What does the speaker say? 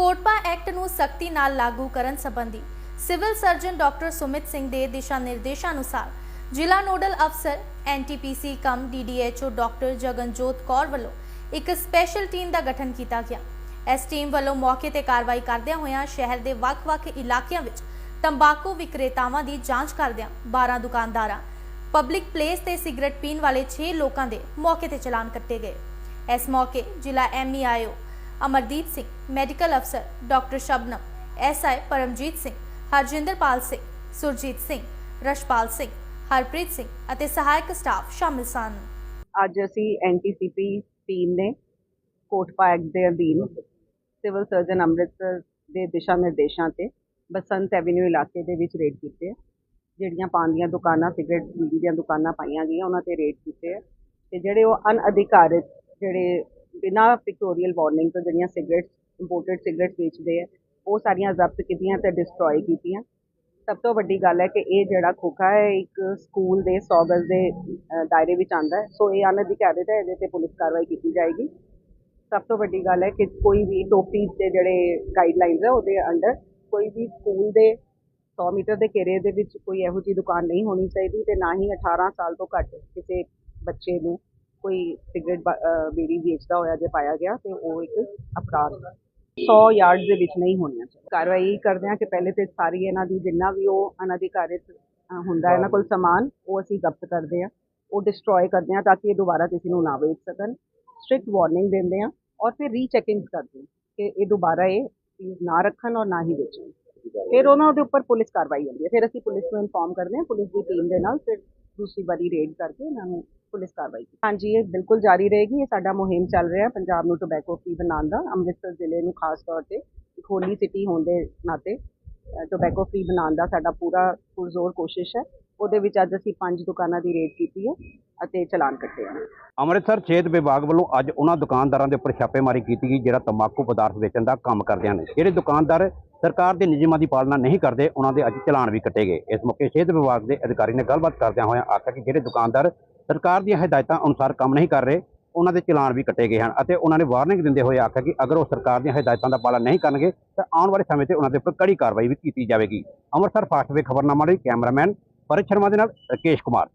COTPA act ਨੂੰ ਸਖਤੀ ਨਾਲ ਲਾਗੂ ਕਰਨ ਸੰਬੰਧੀ civil surgeon doctor Sumit Singh ਦੇ ਦਿਸ਼ਾ ਨਿਰਦੇਸ਼ਾਂ ਅਨੁਸਾਰ ਜ਼ਿਲ੍ਹਾ ਨੋਡਲ ਅਫਸਰ NTPC cum DDHO doctor Jaganjot Kaur ਵੱਲੋਂ ਇੱਕ ਸਪੈਸ਼ਲ ਟੀਮ ਦਾ ਗਠਨ ਕੀਤਾ ਗਿਆ। ਇਸ ਟੀਮ ਵੱਲੋਂ ਮੌਕੇ ਤੇ ਕਾਰਵਾਈ ਕਰਦਿਆਂ ਹੋਇਆਂ ਸ਼ਹਿਰ ਦੇ ਵੱਖ-ਵੱਖ ਇਲਾਕਿਆਂ ਵਿੱਚ ਤੰਬਾਕੂ ਵਿਕਰੇਤਾਵਾਂ ਦੀ ਜਾਂਚ ਕਰਦਿਆਂ 12 ਦੁਕਾਨਦਾਰਾਂ, ਪਬਲਿਕ ਪਲੇਸ ਤੇ ਸਿਗਰਟ ਪੀਣ ਵਾਲੇ 6 ਲੋਕਾਂ ਦੇ ਮੌਕੇ ਤੇ ਚਲਾਨ ਕੱਟੇ ਗਏ। ਇਸ ਮੌਕੇ ਜ਼ਿਲ੍ਹਾ ਐਮਈਆਈਓ ਅਮਰਦੀਪ ਸਿੰਘ ਮੈਡੀਕਲ ਅਫਸਰ ਡਾਕਟਰ ਸ਼ਬਨਮ ਐਸਆਈ ਪਰਮਜੀਤ ਸਿੰਘ, ਹਰਜਿੰਦਰਪਾਲ ਸਿੰਘ, ਸੁਰਜੀਤ ਸਿੰਘ, ਰਸ਼ਪਾਲ ਸਿੰਘ, ਹਰਪ੍ਰੀਤ ਸਿੰਘ ਅਤੇ ਸਹਾਇਕ ਸਟਾਫ ਸ਼ਾਮਿਲ ਸਨ। ਅੱਜ ਅਸੀਂ ਐਨਟੀਸੀਪੀ ਟੀਮ ਨੇ ਕੋਟਪਾ ਦੇ ਅਧੀਨ ਸਿਵਲ ਸਰਜਨ ਅੰਮ੍ਰਿਤਸਰ ਦੇ ਦਿਸ਼ਾ ਨਿਰਦੇਸ਼ਾਂ ਤੇ ਬਸੰਤ ਐਵਨਿਊ ਇਲਾਕੇ ਦੇ ਵਿੱਚ ਰੇਡ ਕੀਤੇ ਜਿਹੜੀਆਂ ਪਾਨ ਦੀਆਂ ਦੁਕਾਨਾਂ ਸਿਗਰਟ ਬੀੜੀ ਦੀਆਂ ਦੁਕਾਨਾਂ ਪਾਈਆਂ ਗਈਆਂ, ਉਹਨਾਂ ਤੇ ਰੇਡ ਕੀਤੇ ਤੇ ਜਿਹੜੇ ਉਹ ਅਨਅਧਿਕਾਰਿਤ ਜਿਹੜੇ ਬਿਨਾਂ ਪਿਕਟੋਰੀਅਲ ਵਾਰਨਿੰਗ ਤੋਂ ਜਿਹੜੀਆਂ ਸਿਗਰਟਸ ਇੰਪੋਰਟਡ ਸਿਗਰਟਸ ਵੇਚਦੇ ਆ, ਉਹ ਸਾਰੀਆਂ ਜ਼ਬਤ ਕੀਤੀਆਂ ਤੇ ਡਿਸਟਰੋਏ ਕੀਤੀਆਂ। ਸਭ ਤੋਂ ਵੱਡੀ ਗੱਲ ਹੈ ਕਿ ਇਹ ਜਿਹੜਾ ਖੋਖਾ ਹੈ, ਇੱਕ ਸਕੂਲ ਦੇ 100 ਗਜ਼ ਦੇ ਦਾਇਰੇ ਵਿੱਚ ਆਂਦਾ ਸੋ ਇਹ ਅਨਅਧਿਕਾਰਿਤ ਹੈ, ਇਹਦੇ ਤੇ ਪੁਲਿਸ ਕਾਰਵਾਈ ਕੀਤੀ ਜਾਏਗੀ। ਸਭ ਤੋਂ ਵੱਡੀ ਗੱਲ ਹੈ ਕਿ ਕੋਈ ਵੀ ਟੋਪੀ ਦੇ ਜਿਹੜੇ ਗਾਈਡਲਾਈਨਸ ਹੈ, ਉਹਦੇ ਅੰਡਰ ਕੋਈ ਵੀ ਸਕੂਲ ਦੇ 100 ਮੀਟਰ ਦੇ ਘੇਰੇ ਦੇ ਵਿੱਚ ਕੋਈ ਇਹੋ ਜਿਹੀ ਦੁਕਾਨ ਨਹੀਂ ਹੋਣੀ ਚਾਹੀਦੀ ਤੇ ਨਾ ਹੀ 18 ਸਾਲ ਤੋਂ ਘੱਟ ਕਿਸੇ ਬੱਚੇ ਨੂੰ ਕੋਈ ਸਿਗਰਟ ਬੀੜੀ ਵੇਚਦਾ ਹੋਇਆ ਜੇ ਪਾਇਆ ਗਿਆ ਤੇ ਉਹ ਇੱਕ ਅਪਰਾਧ ਹੈ। 100 ਯਾਰਡ ਦੇ ਵਿੱਚ ਨਹੀਂ ਹੋਣੀਆਂ ਕਾਰਵਾਈ ਕਰਦੇ ਹਾਂ ਕਿ ਪਹਿਲੇ ਤੇ ਸਾਰੀ ਇਹਨਾਂ ਦੀ ਜਿੰਨਾ ਵੀ ਉਹ ਅਨਅਧਿਕਾਰਿਤ ਅ, ਹੁੰਦਾ ਇਹਨਾਂ ਕੋਲ ਸਮਾਨ ਉਹ ਅਸੀਂ ਜ਼ਬਤ ਕਰਦੇ ਹਾਂ। ਉਹ ਡਿਸਟਰੋਏ ਕਰਦੇ ਹਾਂ ਤਾਂ ਕਿ ਇਹ ਦੁਬਾਰਾ ਕਿਸੇ ਨੂੰ ਨਾ ਵੇਚ ਸਕਣ। ਸਟ੍ਰਿਕਟ ਵਾਰਨਿੰਗ ਦਿੰਦੇ ਹਾਂ ਔਰ ਫਿਰ ਰੀਚੈਕਿੰਗ ਕਰਦੇ ਹਾਂ ਕਿ ਇਹ ਦੁਬਾਰਾ ਇਹ ਚੀਜ਼ ਨਾ ਰੱਖਣ ਔਰ ਨਾ ਹੀ ਵੇਚਣ। ਫਿਰ ਉਹਨਾਂ ਦੇ ਉੱਪਰ ਪੁਲਿਸ ਕਾਰਵਾਈ ਹੁੰਦੀ ਹੈ। ਫਿਰ ਅਸੀਂ ਪੁਲਿਸ ਨੂੰ ਇਨਫੋਰਮ ਕਰਦੇ ਹਾਂ। ਪੁਲਿਸ ਦੀ ਟੀਮ ਦੇ ਨਾਲ ਫਿਰ ਦੂਸਰੀ ਵਾਰੀ ਰੇਡ ਕਰਕੇ ਇਹਨਾਂ ਨੂੰ ਪੁਲਿਸ ਕਾਰਵਾਈ ਕੀਤੀ। ਹਾਂਜੀ, ਇਹ ਬਿਲਕੁਲ ਜਾਰੀ ਰਹੇਗੀ। ਇਹ ਸਾਡਾ ਮੁਹਿੰਮ ਚੱਲ ਰਿਹਾ ਪੰਜਾਬ ਨੂੰ ਟੋਬੈਕੋ ਫ੍ਰੀ ਬਣਾਉਣ ਦਾ। ਅੰਮ੍ਰਿਤਸਰ ਜ਼ਿਲ੍ਹੇ ਨੂੰ ਖਾਸ ਤੌਰ ਤੇ ਇੱਕ ਹੋਲੀ ਸਿਟੀ ਹੋਣ ਦੇ ਨਾਤੇ ਟੋਬੈਕੋ ਫ੍ਰੀ ਬਣਾਉਣ ਦਾ ਸਾਡਾ ਪੂਰਾ ਪੁਰਜ਼ੋਰ ਕੋਸ਼ਿਸ਼ ਹੈ। ਉਹਦੇ ਵਿੱਚ ਅੱਜ ਅਸੀਂ ਪੰਜ ਦੁਕਾਨਾਂ ਦੀ ਰੇਡ ਕੀਤੀ ਹੈ ਅਤੇ ਚਲਾਨ ਕੱਟੇ ਹਨ। ਅੰਮ੍ਰਿਤਸਰ ਸਿਹਤ ਵਿਭਾਗ ਵੱਲੋਂ ਅੱਜ ਉਹਨਾਂ ਦੁਕਾਨਦਾਰਾਂ ਦੇ ਉੱਪਰ ਛਾਪੇਮਾਰੀ ਕੀਤੀ ਗਈ, ਜਿਹੜਾ ਤੰਬਾਕੂ ਪਦਾਰਥ ਵੇਚਣ ਦਾ ਕੰਮ ਕਰਦੇ ਹਨ ਜਿਹੜੇ ਦੁਕਾਨਦਾਰ ਸਰਕਾਰ ਦੇ ਨਿਯਮਾਂ ਦੀ ਪਾਲਣਾ ਨਹੀਂ ਕਰਦੇ, ਉਹਨਾਂ ਦੇ ਅੱਜ ਚਲਾਨ ਵੀ ਕੱਟੇ ਗਏ। ਇਸ ਮੌਕੇ ਸਿਹਤ ਵਿਭਾਗ ਦੇ ਅਧਿਕਾਰੀ ਨੇ ਗੱਲਬਾਤ ਕਰਦਿਆਂ ਹੋਇਆਂ ਆਖਿਆ ਕਿ ਜਿਹੜੇ ਦੁਕਾਨਦਾਰ ਸਰਕਾਰ ਦੀਆਂ ਹਦਾਇਤਾਂ ਅਨੁਸਾਰ ਕੰਮ ਨਹੀਂ ਕਰ ਰਹੇ, ਉਹਨਾਂ ਦੇ ਚਲਾਨ ਵੀ ਕੱਟੇ ਗਏ ਹਨ ਅਤੇ ਉਹਨਾਂ ਨੇ ਵਾਰਨਿੰਗ ਦਿੰਦੇ ਹੋਏ ਆਖਿਆ ਕਿ ਅਗਰ ਉਹ ਸਰਕਾਰ ਦੀਆਂ ਹਦਾਇਤਾਂ ਦਾ ਪਾਲਣ ਨਹੀਂ ਕਰਨਗੇ, ਤਾਂ ਆਉਣ ਵਾਲੇ ਸਮੇਂ ਤੇ ਉਹਨਾਂ ਦੇ ਉੱਪਰ ਕੜੀ ਕਾਰਵਾਈ ਵੀ ਕੀਤੀ ਜਾਵੇਗੀ। ਅੰਮ੍ਰਿਤਸਰ ਫਾਸਟ ਵੇ ਖਬਰਨਾਮਾ ਲਈ ਕੈਮਰਾਮੈਨ ਪਰਿਤ ਸ਼ਰਮਾ ਦੇ ਨਾਲ ਰਕੇਸ਼ ਕੁਮਾਰ।